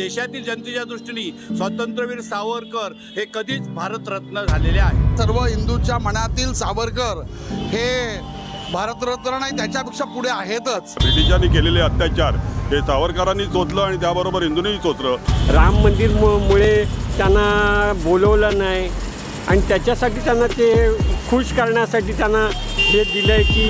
देशातील जनतेच्या दृष्टीने स्वातंत्र्यवीर सावरकर हे कधीच भारतरत्न झालेले आहेत. सर्व हिंदूच्या मनातील सावरकर हे भारतरत्न नाही त्याच्यापेक्षा पुढे आहेतच. ब्रिटिशांनी केलेले अत्याचार हे सावरकरांनी चोचलं आणि त्याबरोबर हिंदूंनीही चोचलं राम मंदिर मु- मुळे त्यांना बोलवलं नाही आणि त्याच्यासाठी त्यांना ते खुश करण्यासाठी त्यांना हे दिलं आहे की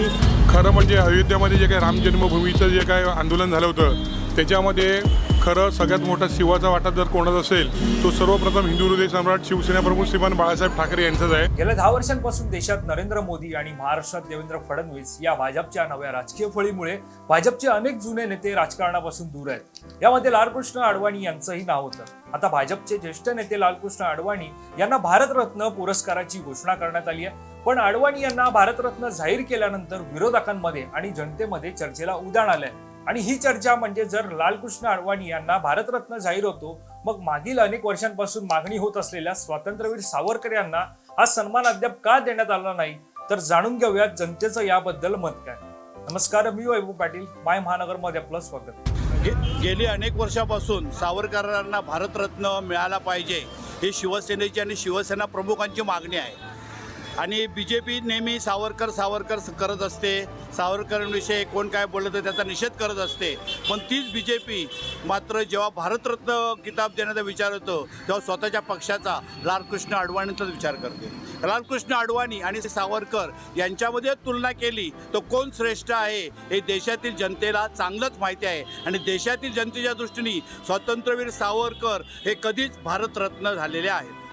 खरं म्हणजे अयोध्येमध्ये जे काही राम जन्मभूमीचं जे काय आंदोलन झालं होतं त्याच्यामध्ये खरं सगळ्यात मोठा शिवाचा वाटा जर कोणाचा असेल तो सर्वप्रथम हिंदू हृदय सम्राट शिवसेना प्रमुख श्रीमान बाळासाहेब ठाकरे यांचाच आहे. गेल्या दहा वर्षांपासून देशात नरेंद्र मोदी आणि महाराष्ट्रात देवेंद्र फडणवीस या भाजपच्या नव्या राजकीय फळीमुळे भाजपचे अनेक जुने नेते राजकारणापासून दूर आहेत. यामध्ये लालकृष्ण अडवाणी यांचंही नाव होतं. आता भाजपचे ज्येष्ठ नेते लालकृष्ण अडवाणी यांना भारतरत्न पुरस्काराची घोषणा करण्यात आली आहे. पण अडवाणी यांना भारतरत्न जाहीर केल्यानंतर विरोधकांमध्ये आणि जनतेमध्ये चर्चेला उदाण आलंय. आणि ही चर्चा म्हणजे जर लालकृष्ण अडवाणी यांना भारतरत्न जाहीर होतो मग मागील अनेक वर्षांपासून मागणी होत असलेल्या स्वातंत्र्यवीर सावरकर यांना हा सन्मान अद्याप का देण्यात आला नाही तर जाणून घेऊयात जनतेचं याबद्दल मत काय. नमस्कार मी वैभव पाटील माय महानगरमध्ये आपलं स्वागत. गे- गेली अनेक वर्षापासून सावरकरांना भारतरत्न मिळाला पाहिजे ही शिवसेनेची आणि शिवसेना प्रमुखांची मागणी आहे. आणि बी जे पी नेहमी सावरकर सावरकर करत असते सावरकरांविषयी कोण काय बोललं तर त्याचा निषेध करत असते. पण तीच बी जे पी मात्र जेव्हा भारतरत्न किताब देण्याचा विचार होतो तेव्हा स्वतःच्या पक्षाचा लालकृष्ण अडवाणीचाच विचार करते. लालकृष्ण अडवाणी आणि सावरकर यांच्यामध्ये तुलना केली तर कोण श्रेष्ठ आहे हे देशातील जनतेला चांगलंच माहिती आहे. आणि देशातील जनतेच्या दृष्टीने स्वातंत्र्यवीर सावरकर हे कधीच भारतरत्न झालेले आहेत.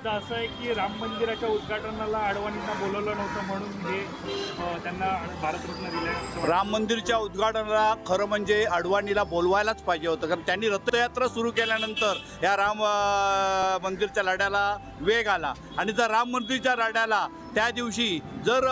मुद्दा असा आहे की राम मंदिराच्या उद्घाटनाला अडवाणींना बोलवलं नव्हतं म्हणून हे त्यांना भारतरत्न दिलंय राम मंदिरच्या उद्घाटनाला खरं म्हणजे अडवाणीला बोलवायलाच पाहिजे होतं कारण त्यांनी रथयात्रा सुरू केल्यानंतर या राम मंदिरच्या लढ्याला वेग आला. आणि जर राम मंदिरच्या लढ्याला त्या दिवशी जर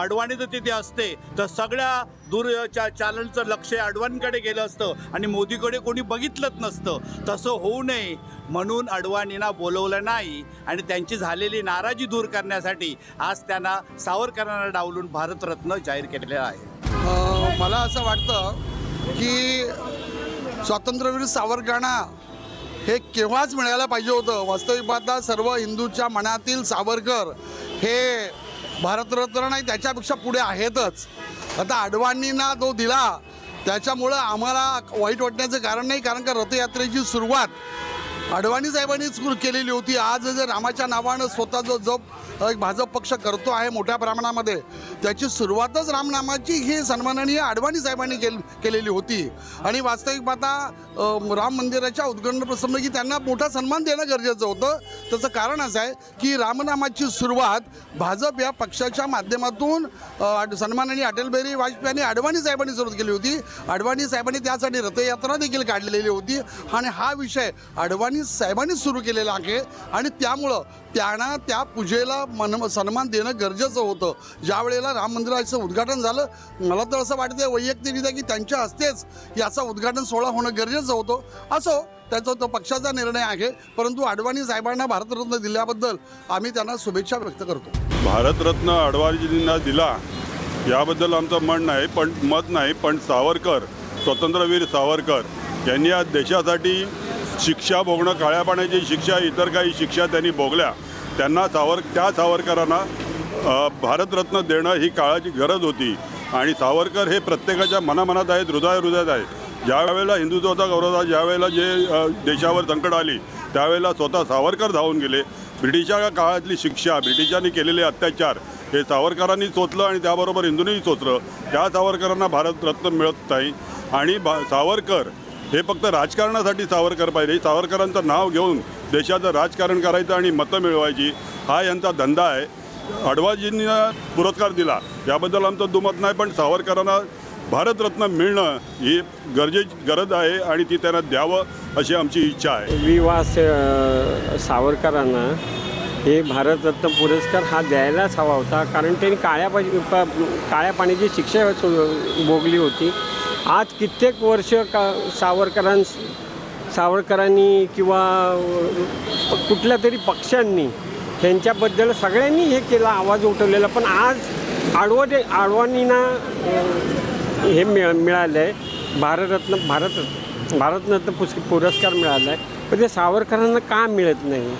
अडवाणी जर तिथे असते तर सगळ्या दूर चा चालनचं लक्ष अडवाणीकडे गेलं असतं आणि मोदीकडे कोणी बघितलंच नसतं. तसं होऊ नये म्हणून अडवाणींना बोलवलं नाही आणि त्यांची झालेली नाराजी दूर करण्यासाठी आज त्यांना सावरकरांना डावलून भारतरत्न जाहीर केलेलं आहे. मला असं वाटतं की स्वातंत्र्यवीर सावरकरांना हे केव्हाच मिळायला पाहिजे होतं? वास्तविक पाहता सर्व हिंदूच्या मनातील सावरकर हे भारतरत्न नाही त्याच्यापेक्षा पुढे आहेतच. आता अडवाणींना तो दिला. त्याच्यामुळं आम्हाला वाईट वाटण्याचं कारण नाही कारण का रथयात्रेची सुरुवात अडवाणी साहेबांनीच केलेली होती. आज जर रामाच्या नावानं स्वतः जो जप भाजप पक्ष करतो आहे मोठ्या प्रमाणामध्ये. त्याची सुरुवातच रामनामाची ही सन्माननीय अडवाणी साहेबांनी केल केलेली होती. आणि वास्तविक पाहता राम मंदिराच्या उद्घाटन प्रसंगी त्यांना मोठा सन्मान देणं गरजेचं होतं. त्याचं कारण असं आहे की रामनामाची सुरुवात भाजप या पक्षाच्या माध्यमातून सन्माननीय अटल बिहारी वाजपेयी आणि अडवाणी साहेबांनी सुरुवात केली होती. अडवाणी साहेबांनी त्यासाठी रथयात्रा देखील काढलेली होती. आणि हा विषय अडवाणी साहेबांनी सुरू केलेला आहे. आणि त्यामुळं त्यांना त्या पूजेला मन सन्मान देणं गरजेचं होतं. ज्या वेळेला राम मंदिराचं उद्घाटन झालं मला तर असं वाटतं वैयक्तिकरित्या की त्यांच्या हस्तेच याचा उद्घाटन सोहळा होणं गरजेचं होतं. असो त्याचा तो पक्षाचा निर्णय आहे परंतु अडवाणी साहेबांना भारतरत्न दिल्याबद्दल आम्ही त्यांना शुभेच्छा व्यक्त करतो. भारतरत्न अडवाणीजींना दिला याबद्दल आमचं मन नाही पण मत नाही पण सावरकर स्वतंत्रवीर सावरकर यांनी या देशासाठी शिक्षा भोगणं काळ्या पाण्याची शिक्षा इतर काही शिक्षा त्यांनी भोगल्या. त्यांना सावर त्या सावरकरांना भारतरत्न देणं ही काळाची गरज होती. आणि सावरकर हे प्रत्येकाच्या मनामनात आहेत हृदय हृदयात आहेत. ज्या वेळेला हिंदुत्वाचा गौरव झाला, ज्या वेळेला जे देशावर संकट आली त्यावेळेला स्वतः सावरकर धावून गेले. ब्रिटिशा काळातली शिक्षा ब्रिटिशांनी केलेले अत्याचार हे सावरकरांनी चोचलं आणि त्याबरोबर हिंदूंनीही चोचलं त्या सावरकरांना भारतरत्न मिळत नाही. आणि भा सावरकर हे फक्त राजकारणासाठी सावरकर पाहिजे सावरकरांचं नाव घेऊन देशाचं राजकारण करायचं आणि मतं मिळवायची हा यांचा धंदा आहे. अडवाजींनी पुरस्कार दिला. याबद्दल आमचं दुमत नाही पण सावरकरांना भारतरत्न मिळणं ही गरजेची गरज आहे आणि ती त्यांना द्यावं अशी आमची इच्छा आहे. विवास अ, सावरकरांना हे भारतरत्न पुरस्कार हा द्यायलाच हवा होता. कारण त्यांनी काळ्या पा काळ्या पाण्याची शिक्षा भोगली होती. आज कित्येक वर्ष का सावरकरां सावरकरांनी किंवा कुठल्या तरी पक्षांनी ह्यांच्याबद्दल सगळ्यांनी हे केलं आवाज उठवलेला. पण आज आडवाने आडवाणींना हे मिळ मिळालं आहे भारतरत्न भारत भारतरत्न पुस पुरस्कार मिळाला आहे पण ते सावरकरांना का मिळत नाही?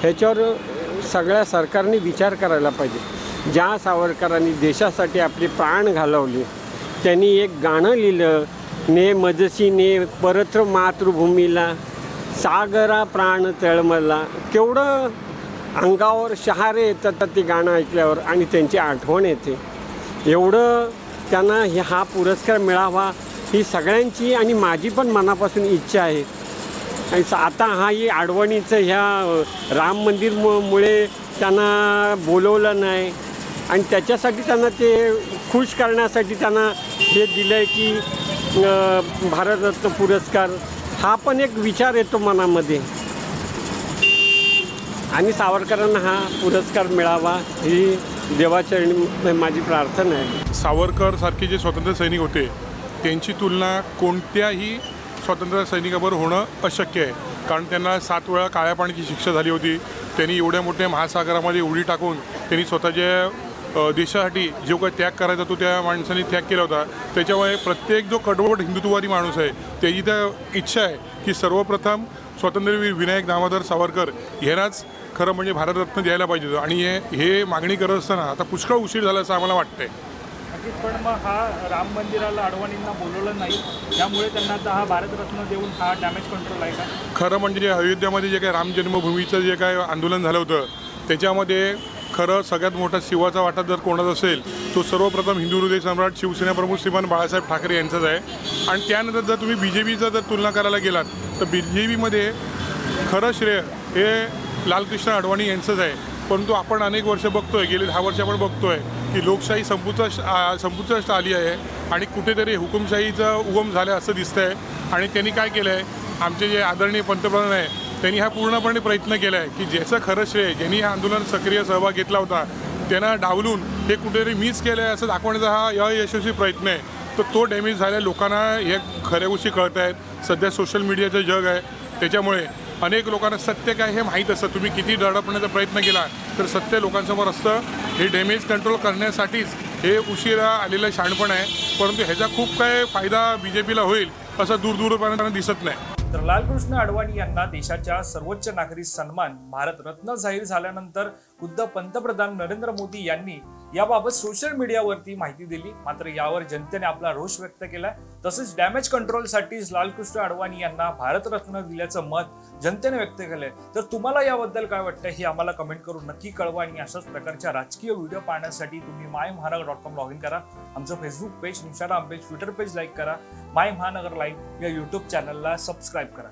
ह्याच्यावर सगळ्या सरकारने विचार करायला पाहिजे. ज्या सावरकरांनी देशासाठी आपले प्राण घालवले त्यांनी एक गाणं लिहिलं ने मजसी ने परत्र मातृभूमीला सागरा प्राण तळमला. केवढं अंगावर शहारे येतात ते गाणं ऐकल्यावर आणि त्यांची आठवण येते. एवढं त्यांना हा पुरस्कार मिळावा ही सगळ्यांची आणि माझी पण मनापासून इच्छा आहे. आणि आता हा ही आडवणीचं ह्या राम मंदिर मुळे त्यांना बोलवलं नाही. आणि त्याच्यासाठी त्यांना ते खुश करण्यासाठी त्यांना हे दिलं आहे की भारतरत्न पुरस्कार. हा पण एक विचार येतो मनामध्ये. आणि सावरकरांना हा पुरस्कार मिळावा ही देवाचरणी माझी प्रार्थना आहे. सावरकर सारखे जे स्वातंत्र्य सैनिक होते त्यांची तुलना कोणत्याही स्वातंत्र्य सैनिकाबरोबर होणं अशक्य आहे. कारण त्यांना सात वेळा काळ्या पाण्याची शिक्षा झाली होती. त्यांनी एवढ्या मोठ्या महासागरामध्ये उडी टाकून त्यांनी स्वतःच्या देशासाठी जो काही त्याग करायचा तो त्या माणसाने त्याग केला होता. त्याच्यामुळे प्रत्येक जो कडवट हिंदुत्ववादी माणूस आहे त्याची तर इच्छा आहे की सर्वप्रथम स्वातंत्र्यवीर विनायक दामोदर सावरकर यांनाच खरं म्हणजे भारतरत्न द्यायला पाहिजे होतं. आणि हे हे मागणी करत असताना आता पुष्कळ उशीर झाला असं आम्हाला वाटतंय. पण मग हा राम मंदिराला अडवाणींना बोलवलं नाही. त्यामुळे त्यांना आता हा भारतरत्न देऊन हा डॅमेज कंट्रोल आहे का? खरं म्हणजे जे अयोध्यामध्ये जे काही राम जन्मभूमीचं जे काय आंदोलन झालं होतं त्याच्यामध्ये खरं सगळ्यात मोठा शिवाचा वाटा जर कोणाचा असेल तो सर्वप्रथम हिंदू हृदय सम्राट शिवसेना प्रमुख श्रीमान बाळासाहेब ठाकरे यांचाच आहे. आणि त्यानंतर जर तुम्ही बी जे पीचा जर तुलना करायला गेलात तर बी जे पीमध्ये खरं श्रेय हे लालकृष्ण अडवाणी यांचंच आहे. परंतु आपण अनेक वर्ष बघतोय गेली दहा वर्ष आपण बघतोय की लोकशाही संपुष्टात आ- आली आहे आणि कुठेतरी हुकुमशाहीचा उगम झाला असं दिसतंय. आणि त्यांनी काय केलं आहे आमचे जे आदरणीय पंतप्रधान आहे त्यांनी हा पूर्णपणे प्रयत्न केला आहे की ज्याचं खरं श्रेय ज्यांनी हा आंदोलन सक्रिय सहभाग घेतला होता त्यांना डावलून हे कुठेतरी मिस केलं आहे असं दाखवण्याचा हा अयशस्वी प्रयत्न आहे. तर तो डॅमेज झाल्या लोकांना हे खऱ्या गोष्टी कळत आहेत. सध्या सोशल मीडियाचं जग आहे. त्याच्यामुळे अनेक लोकांना सत्य काय हे माहीत असतं. तुम्ही किती दडपण्याचा प्रयत्न केला तर सत्य लोकांसमोर असतं. हे डॅमेज कंट्रोल करण्यासाठीच हे उशिरा आलेलं शहाणपण आहे. परंतु ह्याचा खूप काय फायदा बी जे पीला होईल असं दूरदूरपर्यंत दिसत नाही. तर लालकृष्ण अडवाणी यांना देशाच्या सर्वोच्च नागरी सन्मान भारतरत्न जाहीर झाल्यानंतर खुद्द पंतप्रधान नरेंद्र मोदी यांनी याबाबत सोशल मीडियावरती माहिती दिली. मात्र यावर जनतेने आपला रोष व्यक्त केलाय. तसेच डॅमेज कंट्रोलसाठीच लालकृष्ण अडवाणी यांना भारतरत्न दिल्याचं मत जनतेने व्यक्त केलंय. तर तुम्हाला याबद्दल काय वाटतं हे आम्हाला कमेंट करून नक्की कळवा आणि अशाच प्रकारच्या राजकीय व्हिडिओ पाहण्यासाठी तुम्ही माय महानगर डॉट कॉम लॉग इन करा. आमचं फेसबुक पेज निशारा पेज ट्विटर पेज लाईक करा. माय महानगर लाईव्ह या युट्यूब चॅनलला सबस्क्राईब करा.